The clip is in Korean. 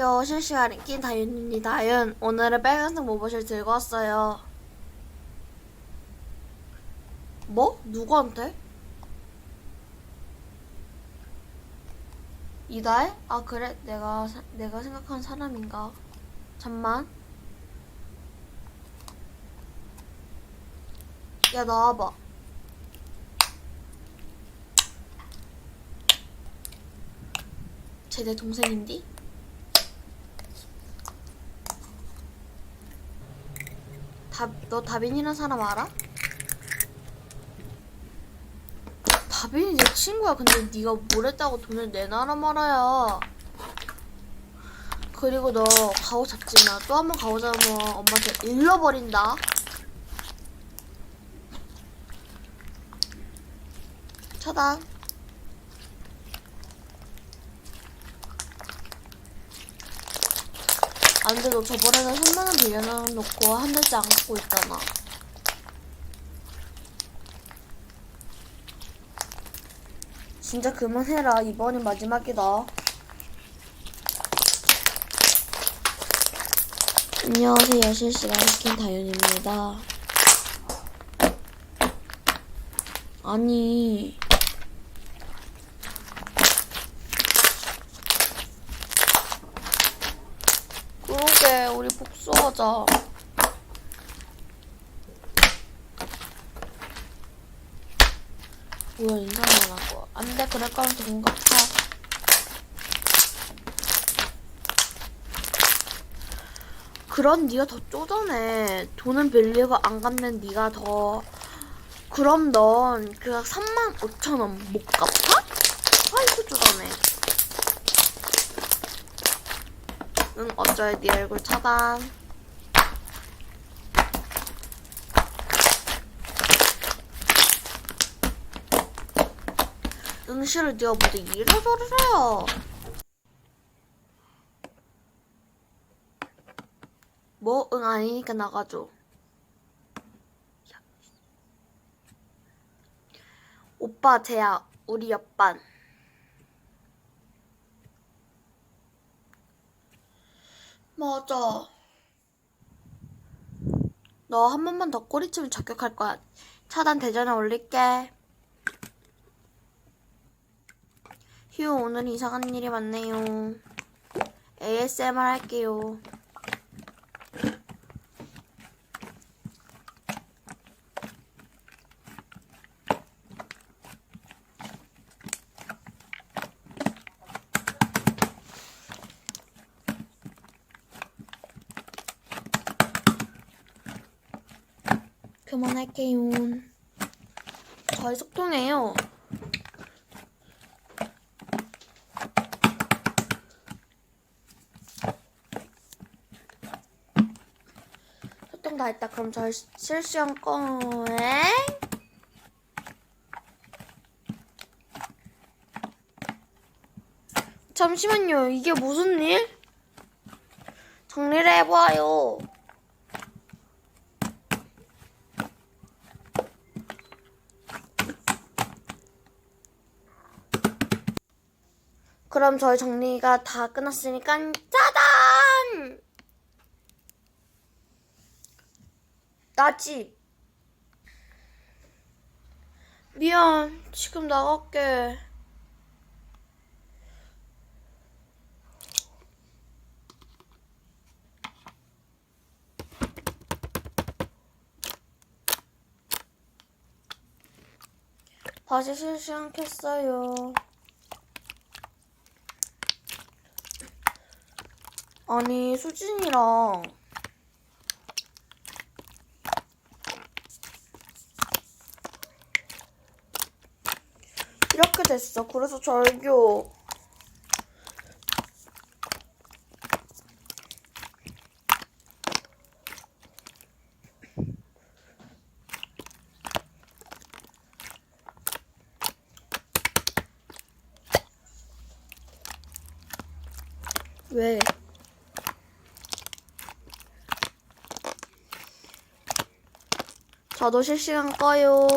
요 실시간 인기 다윤입니다. 윤 오늘은 빨간색 모버실 들고 왔어요. 뭐? 누구한테? 이다혜? 아 그래 내가 사- 내가 생각한 사람인가? 잠만. 야 나와봐. 쟤 내 동생인디? 다, 너 다빈이라는 사람 알아? 다빈이 내 친구야. 근데 네가 뭘 했다고 돈을 내놔라 말아야. 그리고 너 가오 잡지 마. 또 한 번 가오 잡으면 엄마한테 잃어버린다. 차단. 안 돼, 너 저번에는 3만원 빌려놓고 한 달째 안 갚고 있잖아. 진짜 그만해라. 이번이 마지막이다. 안녕하세요. 실시간 스킨 다윤입니다. 아니. 그러게, 우리 복수하자. 뭐야, 인사만 하고. 안 돼, 그럴 거면 돈 갚아. 그런 네가 더 쪼잔해. 돈은 빌리고 안 갚는 네가 더. 그럼 넌 그 3만 5천 원 못 갚아? 아이고 쪼잔해. 응 어쩌해 네 얼굴 차단. 응시를 네가 뭐지 이래저래 해요. 뭐 응 아니니까 나가줘. 야. 오빠 쟤야 우리 옆반. 맞아. 너 한 번만 더 꼬리치면 적격할 거야. 차단 대전에 올릴게. 휴, 오늘 이상한 일이 많네요. ASMR 할게요. 그만할게요. 저희 속통해요. 소통 다 했다. 그럼 저희 시- 실시간 거에 잠시만요. 이게 무슨 일? 정리를 해봐요. 그럼 저희 정리가 다 끝났으니까 짜잔! 나지? 미안, 지금 나갈게. 다시 실시간 켰어요. 아니, 수진이랑 이렇게 됐어. 그래서 절교. 왜? 저도 실시간 꺼요.